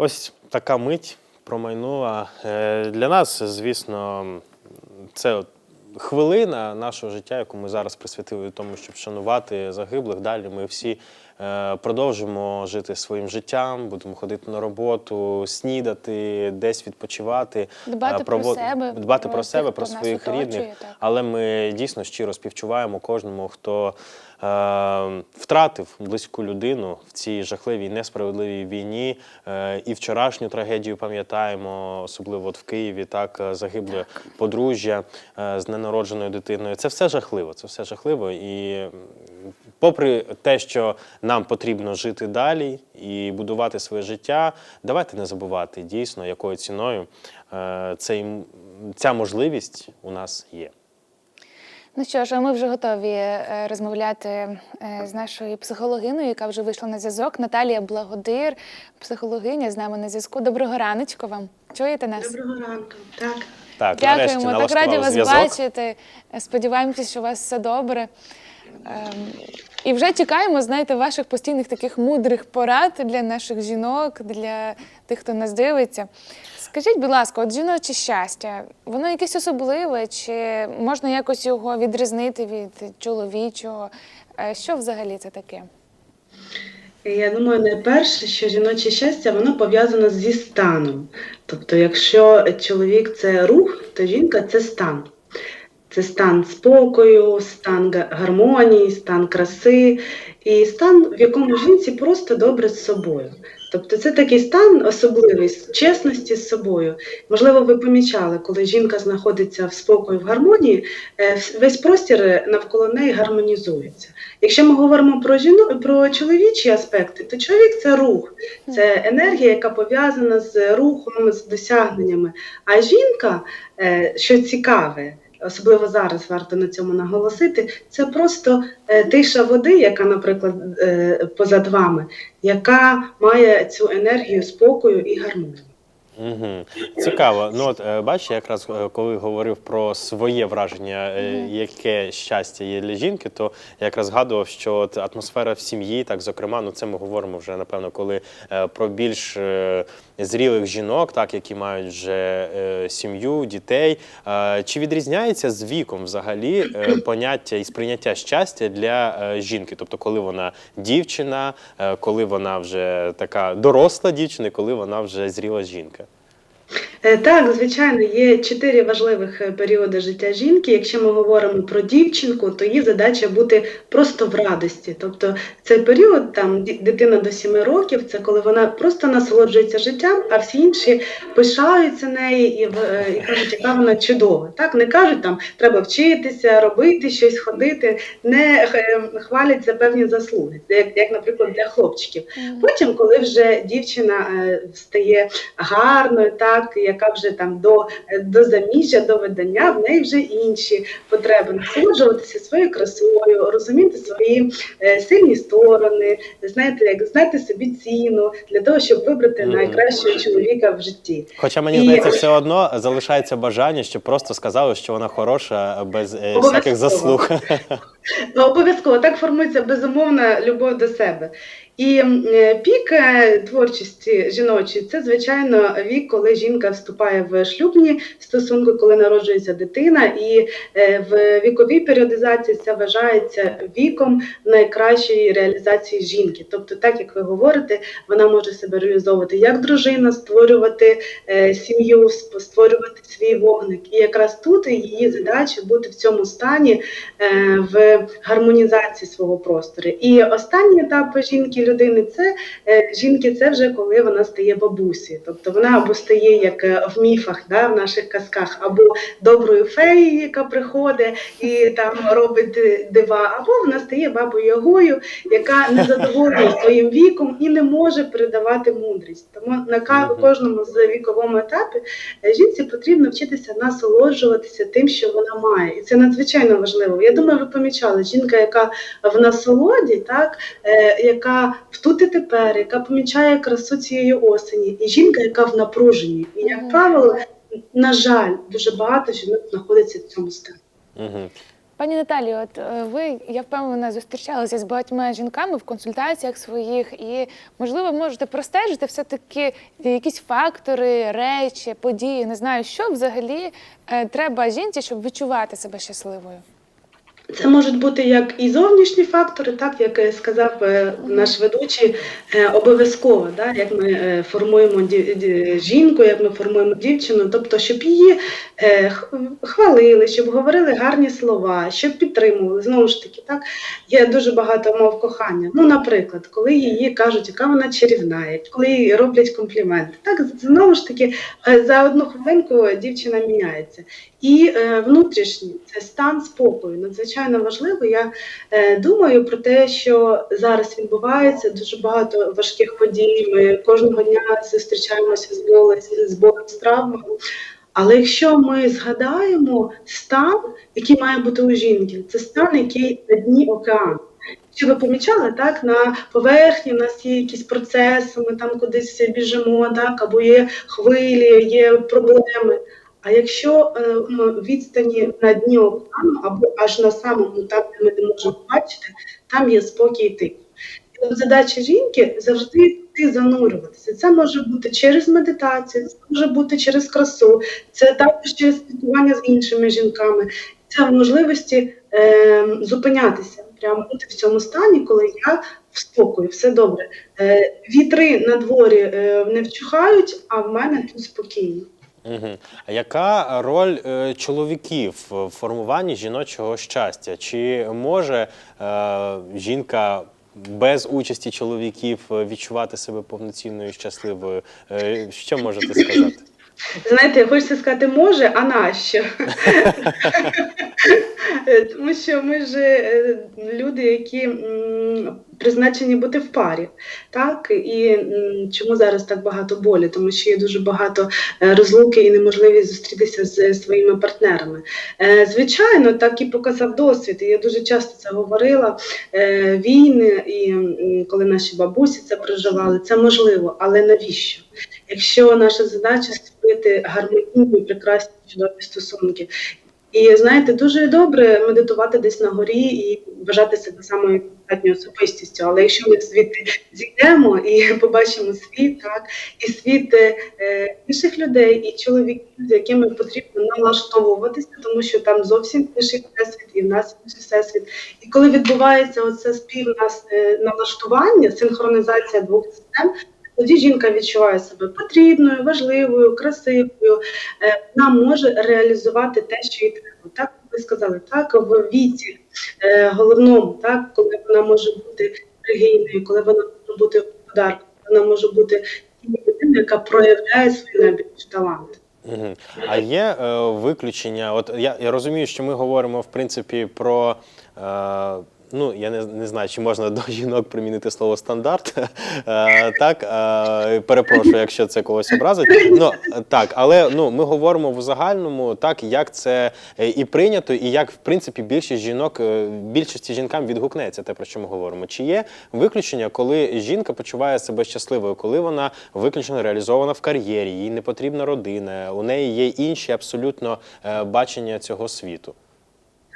Ось така мить промайнула. Е, Для нас, звісно, це от хвилина нашого життя, яку ми зараз присвятили тому, щоб шанувати загиблих. Далі ми всі продовжимо жити своїм життям, будемо ходити на роботу, снідати, десь відпочивати, Дбати е, про себе, дбати про про себе, про своїх оточує, рідних. так. Але ми дійсно щиро співчуваємо кожному, хто е, втратив близьку людину в цій жахливій несправедливій війні. Е, і вчорашню трагедію пам'ятаємо, особливо от в Києві, так е, загибле подружжя е, з ненародженою дитиною. Це все жахливо. Це все жахливо. І попри те, що нам потрібно жити далі і будувати своє життя, давайте не забувати дійсно, якою ціною е, цей, ця можливість у нас є. Ну що ж, а ми вже готові е, розмовляти е, з нашою психологиною, яка вже вийшла на зв'язок. Наталія Благодир, психологиня з нами на зв'язку. Доброго раночку вам. Чуєте нас? Доброго ранку. Так. Так, Дякуємо, так раді вас зв'язок. бачити. Сподіваємося, що у вас все добре. Ем, І вже чекаємо, знаєте, ваших постійних таких мудрих порад для наших жінок, для тих, хто нас дивиться. Скажіть, будь ласка, от жіноче щастя, воно якесь особливе, чи можна якось його відрізнити від чоловічого? Е, Що взагалі це таке? Я думаю, найперше, що жіноче щастя воно пов'язано зі станом. Тобто, якщо чоловік це рух, то жінка це стан. Це стан спокою, стан гармонії, стан краси і стан, в якому жінці просто добре з собою. Тобто це такий стан особливий чесності з собою. Можливо, ви помічали, коли жінка знаходиться в спокої, в гармонії, е, весь простір навколо неї гармонізується. Якщо ми говоримо про жіно, про чоловічі аспекти, то чоловік це рух, це енергія, яка пов'язана з рухом, з досягненнями. А жінка, е, що цікаве, особливо зараз варто на цьому наголосити, це просто е, тиша води, яка, наприклад, е, позад вами, яка має цю енергію спокою і гармонії. Угу. Цікаво. Ну от е, бачиш, якраз коли говорив про своє враження, яке щастя є для жінки, то я якраз згадував, що от атмосфера в сім'ї, так зокрема, ну це ми говоримо вже напевно, коли про більш зрілих жінок, так які мають вже е, сім'ю, дітей. Е, Чи відрізняється з віком взагалі е, поняття і сприйняття щастя для е, жінки? Тобто, коли вона дівчина, е, коли вона вже така доросла дівчина, коли вона вже зріла жінка? Е, Так, звичайно, є чотири важливих е, періоди життя жінки. Якщо ми говоримо про дівчинку, то її задача бути просто в радості. Тобто цей період, там дитина до 7 років, це коли вона просто насолоджується життям, а всі інші пишаються нею і, е, і кажуть, яка вона чудова. Так не кажуть там, треба вчитися, робити щось, ходити, не хвалять за певні заслуги, як, як, наприклад, для хлопчиків. Потім, коли вже дівчина стає гарною, так яка вже там до, до заміжжя, до видання, в неї вже інші потреби насолоджуватися своєю красою, розуміти свої е, сильні сторони, знаєте, як знати собі ціну для того, щоб вибрати Мгм. найкращого чоловіка в житті. Хоча мені І- здається, все одно залишається бажання, щоб просто сказали, що вона хороша без е, всяких заслуг. Ну, Обов'язково так формується безумовна любов до себе. І е, пік е, творчості жіночої це звичайно вік, коли жінка вступає в шлюбні стосунки, коли народжується дитина, і е, в віковій періодизації це вважається віком найкращої реалізації жінки. Тобто, так як ви говорите, вона може себе реалізовувати як дружина, створювати е, сім'ю, створювати свій вогник. І якраз тут її задача бути в цьому стані е, в гармонізації свого простору. І останній етап жінки людини це жінки, це вже коли вона стає бабусею. Тобто вона або стає як е, в міфах, да, в наших казках, або доброю феєю, яка приходить і там робить дива, або вона стає бабою Ягою, яка не задоволена своїм віком і не може передавати мудрість. Тому на кожному з віковому етапі е, жінці потрібно вчитися насолоджуватися тим, що вона має, і це надзвичайно важливо. Я думаю, ви помічали жінка, яка в насолоді, так е, яка в тут і тепер, яка помічає красу цієї осені, і жінка, яка в напруженні. І як правило, на жаль, дуже багато жінок знаходиться в цьому стані. Угу. Пані Наталію, от е, ви, я впевнена, зустрічалися з багатьма жінками в консультаціях своїх, і можливо можете простежити все-таки якісь фактори, речі, події. Не знаю, що взагалі е, треба жінці, щоб відчувати себе щасливою. Це можуть бути як і зовнішні фактори, так як е, сказав е, наш ведучий, е, обов'язково, да, як ми формуємо жінку, як ми формуємо дівчину, тобто, щоб її хвалили, щоб говорили гарні слова, щоб підтримували. Знову ж таки, так є дуже багато мов кохання. Ну, наприклад, коли її кажуть, яка вона чарівна, коли їй роблять компліменти. Так, знову ж таки, за одну хвилинку дівчина міняється. І внутрішній це стан спокою. Надзвичайно важливо. Я е, думаю про те, що зараз відбувається дуже багато важких подій. Ми кожного дня зустрічаємося з болем, з болем з травмами. Але якщо ми згадаємо стан, який має бути у жінки, це стан, який на дні океану. Що ви помічали, так на поверхні в нас є якісь процеси, ми там кудись біжимо, так або є хвилі, є проблеми. А якщо е, відстані на дні океану або аж на самому там, де ми не можемо бачити, там є спокій от задача жінки завжди йти занурюватися. Це може бути через медитацію, це може бути через красу, це також через спілкування з іншими жінками. Це в можливості е, зупинятися, прямо бути в цьому стані, коли я в спокої, все добре. Е, вітри на дворі е, не вчухають, а в мене тут спокійно. Угу. А яка роль е, чоловіків в формуванні жіночого щастя? Чи може е, жінка без участі чоловіків е, відчувати себе повноцінною щасливою? Е, що можете сказати? Знаєте, хочеться сказати може, а нащо? Тому що ми ж е, люди, які призначені бути в парі. Так? І чому зараз так багато болі? Тому що є дуже багато е, розлуки і неможливість зустрітися з своїми партнерами. Е, Звичайно, так і показав досвід. І я дуже часто це говорила. Війни, і коли наші бабусі це проживали, це можливо, але навіщо? Якщо наша задача створити гармонійні, прекрасні чудові стосунки. І знаєте, дуже добре медитувати десь на горі і вважати себе самою достатньою особистістю. Але якщо ми звідти зійдемо і побачимо світ, так і світ е, інших людей, і чоловіків, з якими потрібно налаштовуватися, тому що там зовсім інший всесвіт, і в нас інший всесвіт. І коли відбувається оце спільне е, налаштування, синхронізація двох систем. Тоді жінка відчуває себе потрібною, важливою, красивою. Е, Вона може реалізувати те, що їй треба. Так ви сказали, так в віці е, головному, так коли вона може бути релігійною, коли вона може бути господаркою, вона може бути людиною, яка проявляє свої найбільші таланти. А є е, виключення? От я, я розумію, що ми говоримо в принципі про. Е, Ну, я не, не знаю, чи можна до жінок примінити слово стандарт. Е, так, е, перепрошую, якщо це когось образить. Ну, так, але ну, ми говоримо в загальному, так, як це е, і прийнято, і як, в принципі, більшість жінок, більшості жінкам відгукнеться те, про що ми говоримо. Чи є виключення, коли жінка почуває себе щасливою, коли вона виключно реалізована в кар'єрі, їй не потрібна родина, у неї є інші абсолютно бачення цього світу?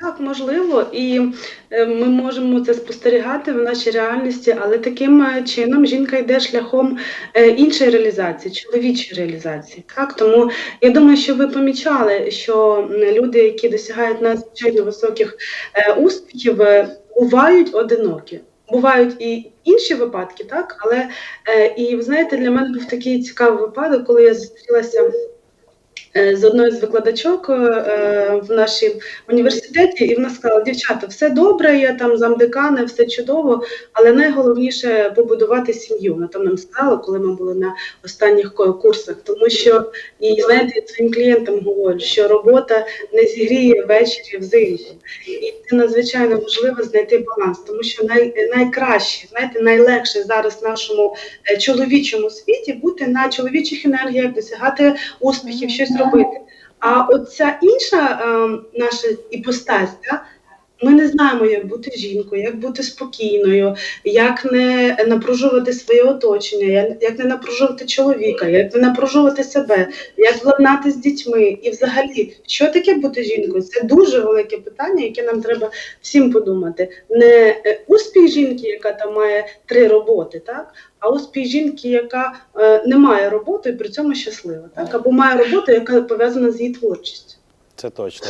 Так, можливо, і е, ми можемо це спостерігати в нашій реальності, але таким е, чином жінка йде шляхом е, іншої реалізації, чоловічої реалізації. Так, тому я думаю, що ви помічали, що люди, які досягають надзвичайно високих успіхів, бувають одинокі. Бувають і інші випадки, так, але і ви знаєте, для мене був такий цікавий випадок, коли я зустрілася. Е, З одною з викладачок е, в нашій університеті, і вона сказала: дівчата, все добре, я там замдекана, все чудово, але найголовніше побудувати сім'ю. Вона там нам сказала, коли ми були на останніх курсах. Тому що і знаєте, я своїм клієнтам говорю, що робота не зігріє ввечері взимку. І це надзвичайно важливо знайти баланс, тому що най, найкраще, знаєте, найлегше зараз в нашому е, чоловічому світі бути на чоловічих енергіях, досягати успіхів, щось робити. А оця інша е, наша іпостась, да, ми не знаємо, як бути жінкою, як бути спокійною, як не напружувати своє оточення, як- як не напружувати чоловіка, як не напружувати себе, як владнати з дітьми. І взагалі, що таке бути жінкою? Це дуже велике питання, яке нам треба всім подумати. Не е, успіх жінки, яка там має три роботи, так? А успіх жінки, яка е, не має роботи і при цьому щаслива, так? Або має роботу, яка пов'язана з її творчістю. Це точно.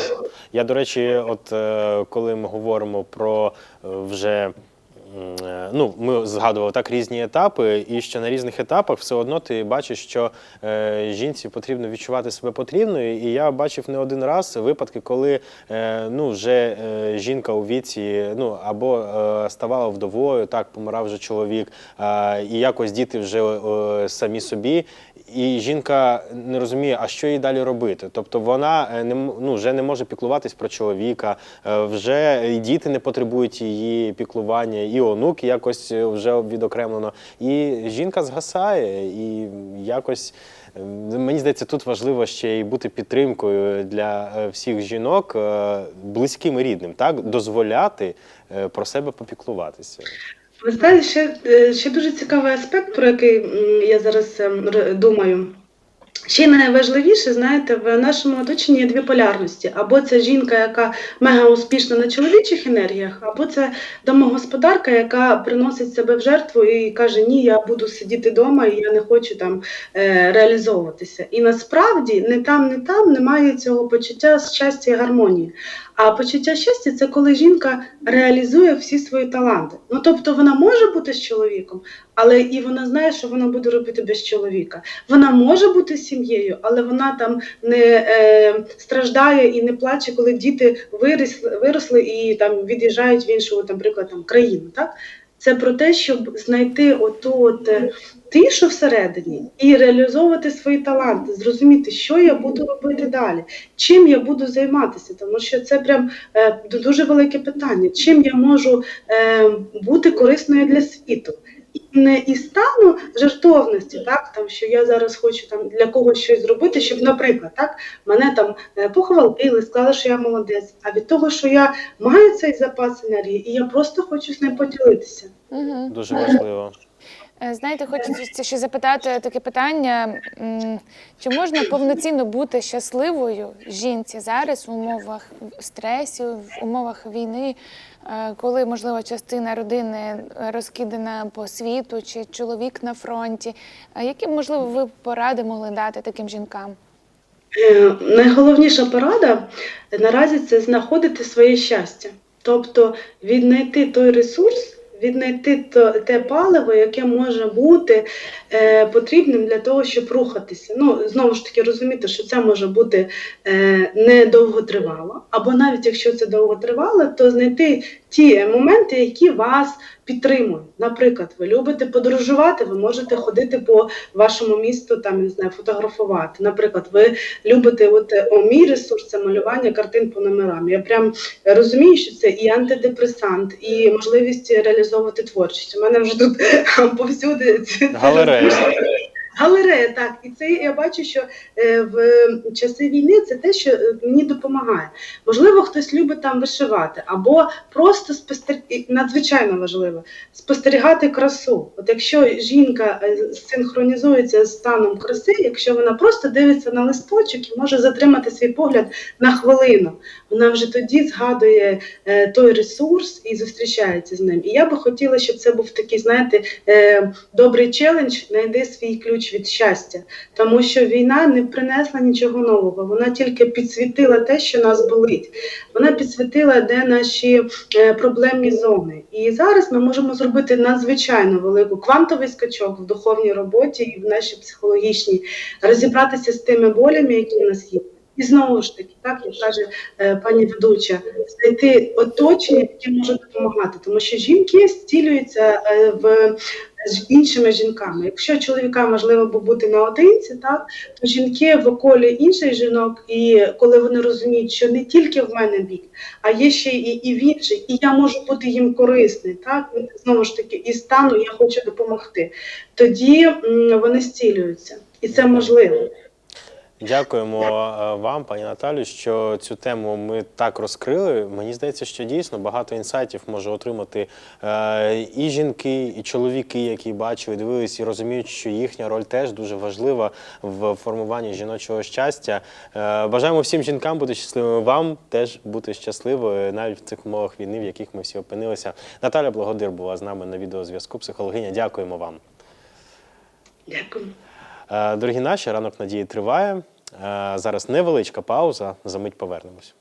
Я, до речі, от е, коли ми говоримо про е, вже. Е, Ну, ми згадували так різні етапи, і що на різних етапах все одно ти бачиш, що е, жінці потрібно відчувати себе потрібною. І я бачив не один раз випадки, коли е, ну, вже жінка у віці ну, або ставала вдовою, так помирав вже чоловік, і якось діти вже самі собі. І жінка не розуміє, а що їй далі робити. Тобто вона не ну, вже не може піклуватись про чоловіка, вже і діти не потребують її піклування, і онук якось е, вже відокремлено. І жінка згасає, і якось е, мені здається, тут важливо ще й бути підтримкою для е, всіх жінок, близьким і рідним, так дозволяти про себе попіклуватися. Ви знаєте, ще, ще дуже цікавий аспект, про який я зараз ем, думаю. Ще найважливіше, знаєте, в нашому оточенні є дві полярності. Або це жінка, яка мега успішна на чоловічих енергіях, або це домогосподарка, яка приносить себе в жертву і каже, ні, я буду сидіти вдома і я не хочу там е, реалізовуватися. І насправді не там, не там немає цього почуття щастя і гармонії. А почуття щастя це коли жінка реалізує всі свої таланти. Ну тобто вона може бути з чоловіком, але і вона знає, що вона буде робити без чоловіка. Вона може бути сім'єю, але вона там не е, страждає і не плаче, коли діти виросли, виросли і там від'їжджають в іншу, наприклад, там країну. Так? Це про те, щоб знайти оту от е, тишу всередині і реалізовувати свої таланти, зрозуміти, що я буду робити далі, чим я буду займатися, тому що це прям е, дуже велике питання. Чим я можу е, бути корисною для світу? І не і стану жертовності, так там що я зараз хочу там для когось щось зробити, щоб, наприклад, так мене там е, похвалили, сказали, що я молодець. А від того, що я маю цей запас енергії, і я просто хочу з ним поділитися. Угу. Дуже важливо. Е, Знаєте, хочеться ще запитати таке питання: чи можна повноцінно бути щасливою жінці зараз в умовах стресу, в умовах війни, е, коли можливо частина родини розкидана по світу, чи чоловік на фронті? Які можливо ви поради могли дати таким жінкам? Е, Найголовніша порада наразі це знаходити своє щастя, тобто віднайти той ресурс, віднайти то, те паливо, яке може бути е, потрібним для того, щоб рухатися. Ну, знову ж таки, розуміти, що це може бути е, не довготривало, або навіть якщо це довготривало, то знайти ті моменти, які вас підтримують. Наприклад, ви любите подорожувати, ви можете ходити по вашому місту, там не знаю, фотографувати. Наприклад, ви любите, от е, о, мій ресурс це малювання картин по номерам. Я прям розумію, що це і антидепресант, і можливість реалізовувати творчість. У мене вже тут повсюди Галерея. Галерея, так, і це я бачу, що е, в часи війни це те, що е, мені допомагає. Можливо, хтось любить там вишивати, або просто спостерігати, надзвичайно важливо спостерігати красу. От якщо жінка е, синхронізується з станом краси, якщо вона просто дивиться на листочок і може затримати свій погляд на хвилину, вона вже тоді згадує той ресурс і зустрічається з ним. І я би хотіла, щоб це був такий, знаєте, добрий челендж, знайди свій ключ від щастя, тому що війна не принесла нічого нового. Вона тільки підсвітила те, що нас болить. Вона підсвітила, де наші е, проблемні зони. І зараз ми можемо зробити надзвичайно велику квантовий скачок в духовній роботі і в нашій психологічній, розібратися з тими болями, які в нас є. І знову ж таки, так як каже е, пані ведуча, знайти оточення, яке може допомагати, тому що жінки зцілюються е, в з іншими жінками. Якщо чоловіка важливо бу- бути наодинці, так то жінки в околі інших жінок, і коли вони розуміють, що не тільки в мене бік, а є ще і, і в інших, і я можу бути їм корисний, так знову ж таки, і стану, я хочу допомогти. Тоді м, вони зцілюються, і це можливо. Дякуємо е, вам, пані Наталю, що цю тему ми так розкрили. Мені здається, що дійсно багато інсайтів може отримати е, і жінки, і чоловіки, які бачили, дивились і розуміють, що їхня роль теж дуже важлива в формуванні жіночого щастя. Е, Бажаємо всім жінкам бути щасливими. Вам теж бути щасливою, навіть в цих умовах війни, в яких ми всі опинилися. Наталя Благодир була з нами на відеозв'язку. Психологиня. Дякуємо вам. Дякую. Дорогі наші, ранок надії триває. Е, Зараз невеличка пауза. За мить повернемось.